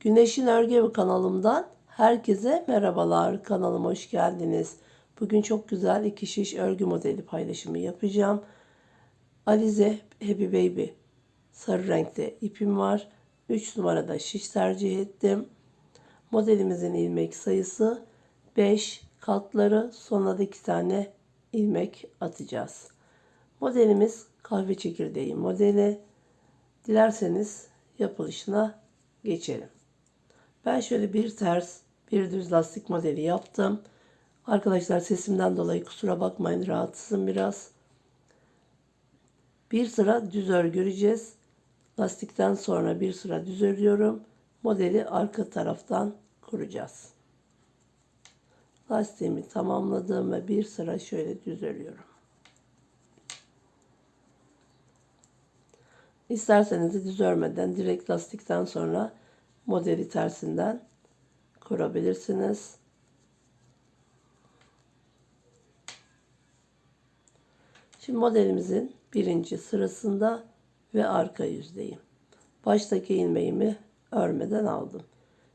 Güneşin Örgü Evi kanalımdan herkese merhabalar. Kanalıma hoş geldiniz. Bugün çok güzel iki şiş örgü modeli paylaşımı yapacağım. Alize Happy Baby sarı renkte ipim var. 3 numarada şiş tercih ettim. Modelimizin ilmek sayısı 5 katları sonra da 2 tane ilmek atacağız. Modelimiz kahve çekirdeği modeli. Dilerseniz yapılışına geçelim. Ben şöyle bir ters bir düz lastik modeli yaptım. Arkadaşlar sesimden dolayı kusura bakmayın rahatsızım biraz. Bir sıra düz örgü öreceğiz. Lastikten sonra bir sıra düz örüyorum. Modeli arka taraftan kuracağız. Lastiğimi tamamladım ve bir sıra şöyle düz örüyorum. İsterseniz düz örmeden direkt lastikten sonra modeli tersinden kurabilirsiniz. Şimdi modelimizin birinci sırasında ve arka yüzdeyim. Baştaki ilmeğimi örmeden aldım.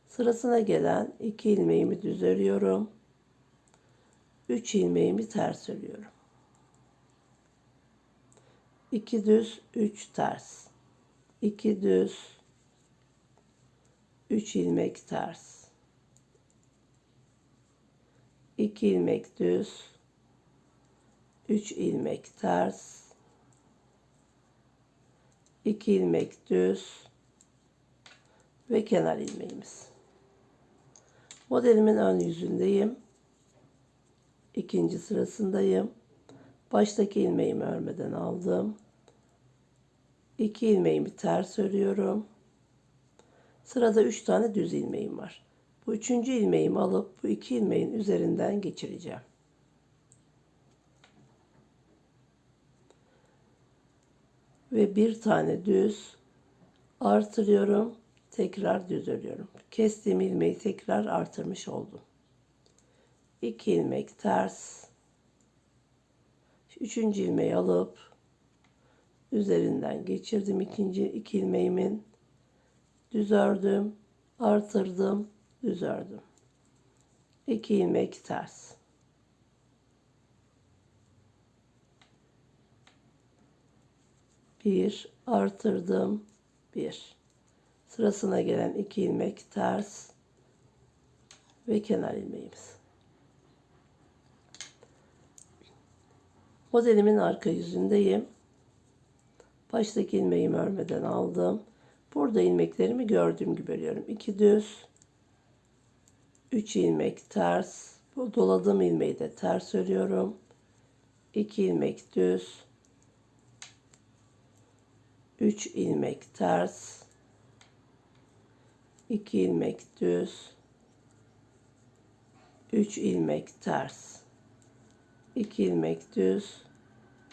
Sırasına gelen iki ilmeğimi düz örüyorum. Üç ilmeğimi ters örüyorum. 2 düz, 3 ters. 2 düz, 3 ilmek ters. 2 ilmek düz, 3 ilmek ters. 2 ilmek düz ve kenar ilmeğimiz. Modelimin ön yüzündeyim. İkinci sırasındayım. Baştaki ilmeğimi örmeden aldım. 2 ilmeğimi ters örüyorum. Sırada 3 tane düz ilmeğim var. Bu üçüncü ilmeğimi alıp bu iki ilmeğin üzerinden geçireceğim. Ve bir tane düz artırıyorum. Tekrar düz örüyorum. Kestiğim ilmeği tekrar artırmış oldum. 2 ilmek ters. Üçüncü ilmeği alıp üzerinden geçirdim ikinci iki ilmeğimin düz ördüm artırdım düz ördüm 2 ilmek ters. Bir artırdım. Bir. Sırasına gelen iki ilmek ters ve kenar ilmeğimiz modelimin arka yüzündeyim. Baştaki ilmeğimi örmeden aldım. Burada ilmeklerimi gördüğüm gibi örüyorum. 2 düz, 3 ilmek ters. Bu doladığım ilmeği de ters örüyorum. 2 ilmek düz, 3 ilmek ters, 2 ilmek düz, 3 ilmek ters, 2 ilmek düz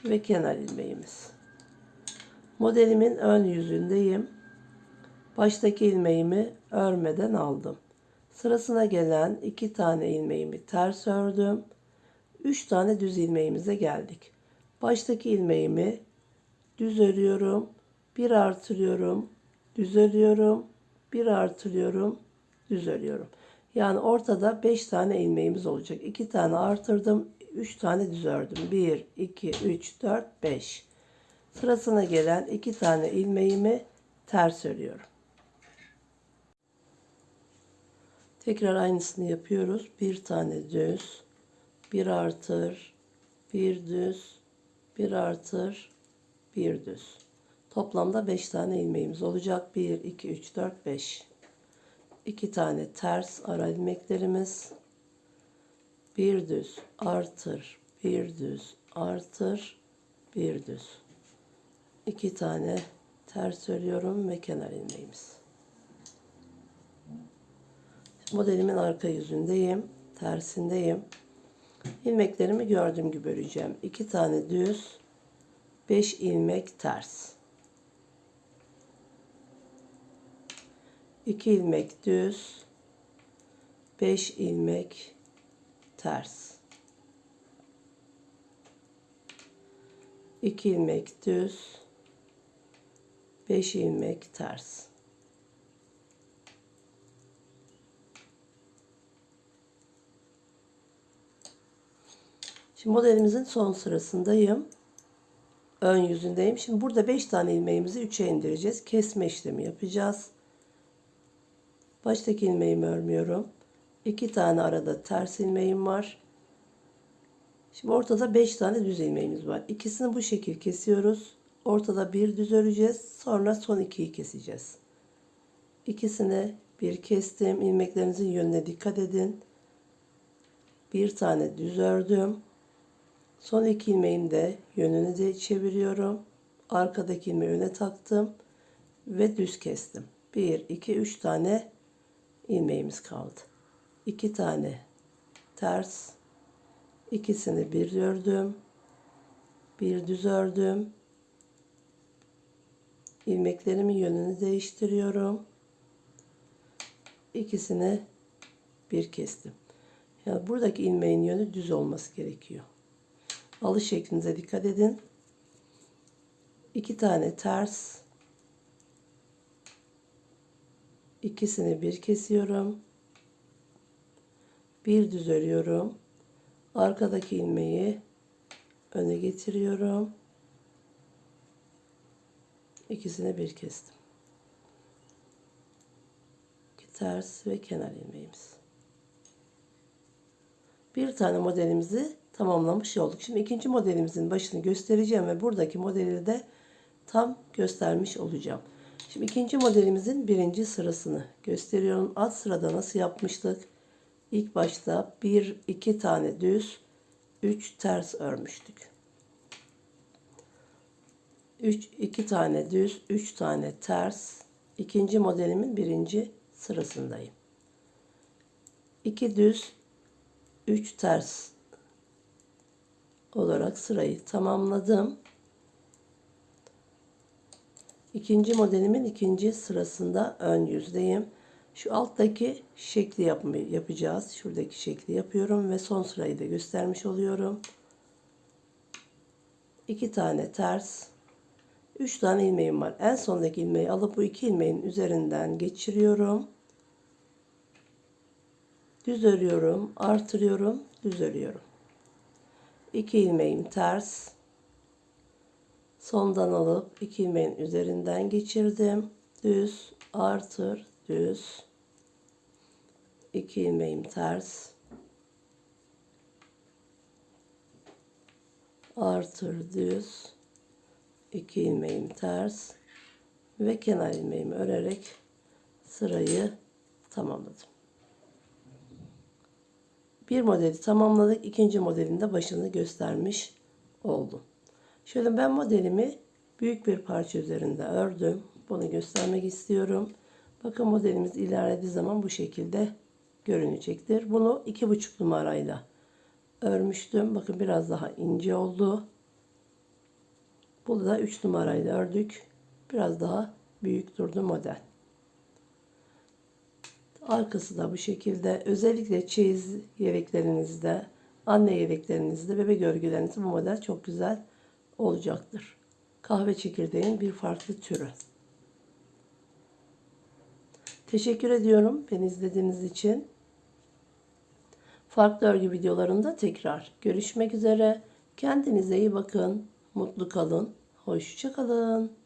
ve kenar ilmeğimiz. Modelimin ön yüzündeyim. Baştaki ilmeğimi örmeden aldım. Sırasına gelen iki tane ilmeğimi ters ördüm. Üç tane düz ilmeğimize geldik. Baştaki ilmeğimi düz örüyorum. Bir artırıyorum. Düz örüyorum. Bir artırıyorum. Düz örüyorum. Yani ortada 5 tane ilmeğimiz olacak. 2 tane artırdım. 3 tane düz ördüm. 1, 2, 3, 4, 5. Sırasına gelen iki tane ilmeğimi ters örüyorum. Tekrar aynısını yapıyoruz. Bir tane düz, bir artır, bir düz, bir artır, bir düz. Toplamda 5 tane ilmeğimiz olacak. 1, 2, 3, 4, 5. 2 tane ters ara ilmeklerimiz. Bir düz, artır, bir düz, artır, bir düz iki tane ters örüyorum ve kenar ilmeğimiz. Modelimin arka yüzündeyim. Tersindeyim. İlmeklerimi gördüğüm gibi öreceğim. İki tane düz, beş ilmek ters. İki ilmek düz, beş ilmek ters. 2 ilmek düz 5 ilmek ters. Şimdi modelimizin son sırasındayım. Ön yüzündeyim. Şimdi burada 5 tane ilmeğimizi 3'e indireceğiz. Kesme işlemi yapacağız. Baştaki ilmeğimi örmüyorum. 2 tane arada ters ilmeğim var. Şimdi ortada 5 tane düz ilmeğimiz var. İkisini bu şekil kesiyoruz. Ortada bir düz öreceğiz. Sonra son ikiyi keseceğiz. İkisini bir kestim. İlmeklerinizin yönüne dikkat edin. Bir tane düz ördüm. Son iki ilmeğim de yönünü de çeviriyorum. Arkadaki ilmeği öne taktım ve düz kestim. 1 2 3 tane ilmeğimiz kaldı. 2 tane ters ikisini bir ördüm. Bir düz ördüm. İlmeklerimin yönünü değiştiriyorum. İkisini bir kestim. Yani buradaki ilmeğin yönü düz olması gerekiyor. Alış şeklinize dikkat edin. İki tane ters. İkisini bir kesiyorum. Bir düz örüyorum. Arkadaki ilmeği öne getiriyorum. İkisini bir kestim. İki ters ve kenar ilmeğimiz. Bir tane modelimizi tamamlamış olduk. Şimdi ikinci modelimizin başını göstereceğim ve buradaki modeli de tam göstermiş olacağım. Şimdi ikinci modelimizin birinci sırasını gösteriyorum. Alt sırada nasıl yapmıştık? İlk başta bir iki tane düz, üç ters örmüştük. 3 2 tane düz, 3 tane ters. İkinci modelimin birinci sırasındayım. 2 düz, 3 ters olarak sırayı tamamladım. İkinci modelimin ikinci sırasında ön yüzdeyim. Şu alttaki şekli yapma, yapacağız. Şuradaki şekli yapıyorum ve son sırayı da göstermiş oluyorum. 2 tane ters, 3 tane ilmeğim var. En sondaki ilmeği alıp bu iki ilmeğin üzerinden geçiriyorum. Düz örüyorum, artırıyorum, düz örüyorum. 2 ilmeğim ters. Sondan alıp iki ilmeğin üzerinden geçirdim. Düz, artır, düz. 2 ilmeğim ters. Artır, düz. 2 ilmeğim ters ve kenar ilmeğimi örerek sırayı tamamladım. Bir modeli tamamladık. İkinci modelin de başını göstermiş oldum. Şöyle ben modelimi büyük bir parça üzerinde ördüm. Bunu göstermek istiyorum. Bakın modelimiz ilerlediği zaman bu şekilde görünecektir. Bunu iki buçuk numarayla örmüştüm. Bakın biraz daha ince oldu. Bunu da 3 numarayla ördük. Biraz daha büyük durdu model. Arkası da bu şekilde. Özellikle çeyiz yeleklerinizde, anne yeleklerinizde, bebek örgülerinizde bu model çok güzel olacaktır. Kahve çekirdeğin bir farklı türü. Teşekkür ediyorum beni izlediğiniz için. Farklı örgü videolarında tekrar görüşmek üzere. Kendinize iyi bakın. Mutlu kalın. Hoşça kalın.